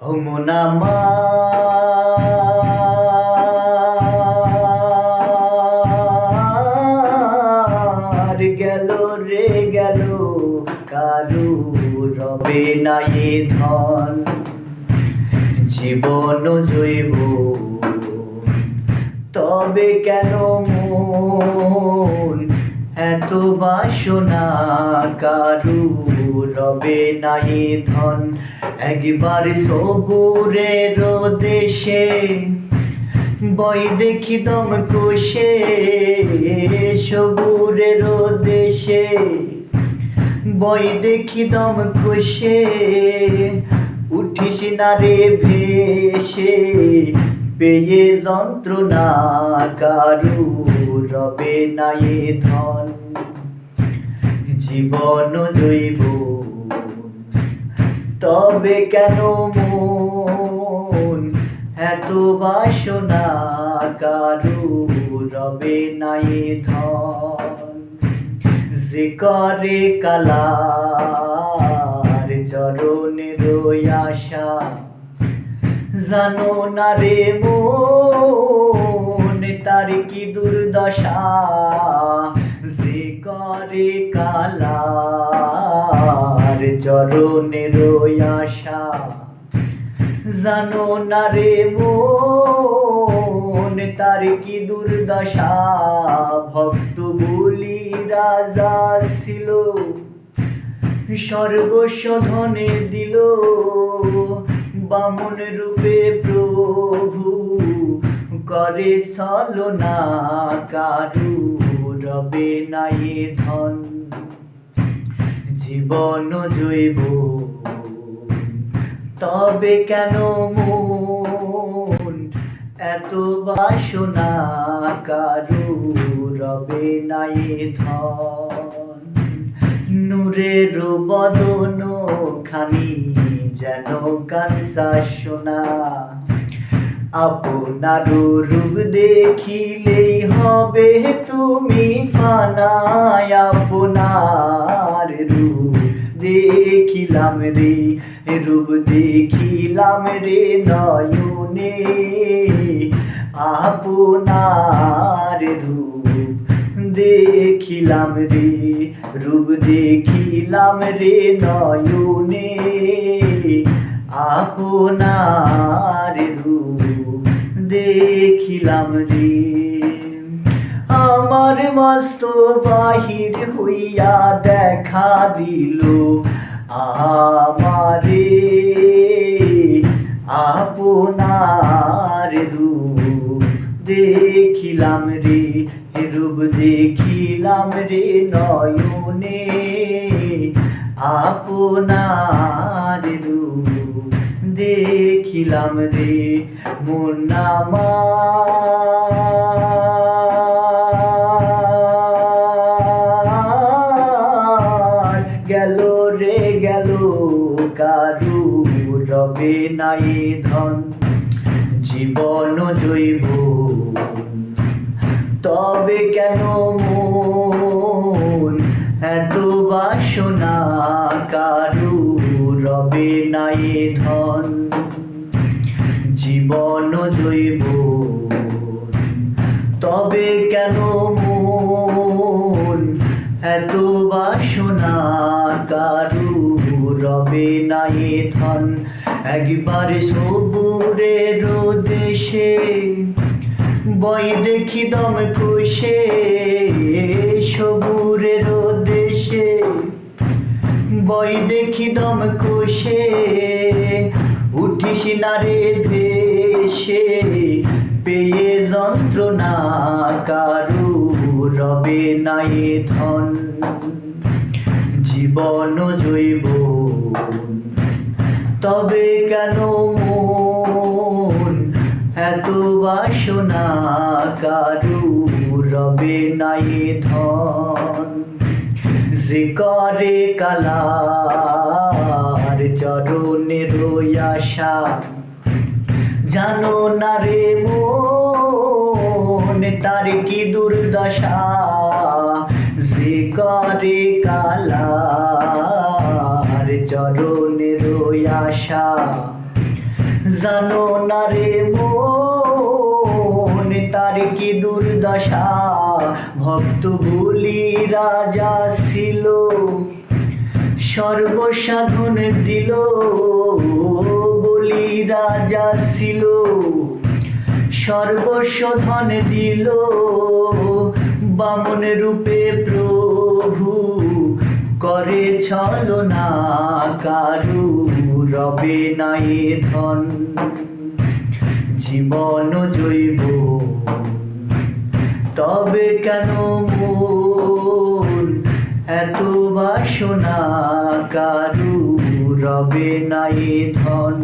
হমনামা গেল রে গেল কারু রবে না এ ধন। জীবন জৈব, তবে কেন মন? এত বাসনা কারু রবে না এ ধন। একবার সবুরের দেশে বই দেখি দম কোষে সবুরের দেশে বই দেখি দম কোষে, উঠিস না রে ভেসে, পেয়ে যন্ত্রণা কারু রবে না এ ধন। জীবন জৈব তবে কেন মন? এত বাসনা কারু রবে নাই ধন। যে করে কালার চরণের আশা, জানো না রে মন, তার কি দুর্দশা? যে করে কালার চরণের আশা। জানো না রে মন, তার কি দুর্দশা? ভক্ত বলি রাজা ছিল সর্বস্ব ধনে দিল। বামন রূপে প্রভু করে ছলনা কারু রবে নাই ধন। জীবন জৈব। তবে কেন মন এত বাসনা? কারু রবে নাই ধন। নূরের বদন খানি যেন কানসা সোনা আপনার রূপ দেখিলেই হবে তুমি ফানায় আপনার। রূপ দেখিলাম রে রূপ দেখিলাম রে নয়নে। আপনার রূপ দেখিলাম রে, রূপ দেখিলাম রে নয়নে। আপনার রূপ দেখিলাম রে। আমার মস্ত বাহির হইয়া দেখা দিল। আমারে আপনার রূপ দেখিলাম রে রূপ দেখিলাম রে নয়নে। আপনার রূপ দেখিলাম রে মুন্নামা গেল গেল কারু রবে নাই ধন। জীবন জৈব তবে কেন মন? এত বাসনা কারু রবে নাই ধন। জীবন জৈব তবে কেন মন? এত বাসনা কারু রবে নাই ধন। একবার সবুরের দেশে বই দেখি দম কোষে সবুরের দেশে বই দেখি দম কোষে। উঠিস না রে ভেসে, পেয়ে যন্ত্রণা কারু রবে নাই ধন। জীবন জৈব তবে কেন মন? এত বাসনা কারু রবে নাই ধন। যে করে কালার চরণের আশা, জানো না রে মন, তার কি দুর্দশা? করে কালার চরণের আশা। জানো না রে মন, তার কি দুর্দশা? ভক্ত বলি রাজা ছিল, সর্বসাধন দিল বলি রাজা ছিল। সর্বস্বধন দিল বামন রূপে প্রভু করে ছলো না কারু, রবে নাই ধন। জীবন জৈব, তবে কেন এত বাসনা কারু, রবে নাই ধন।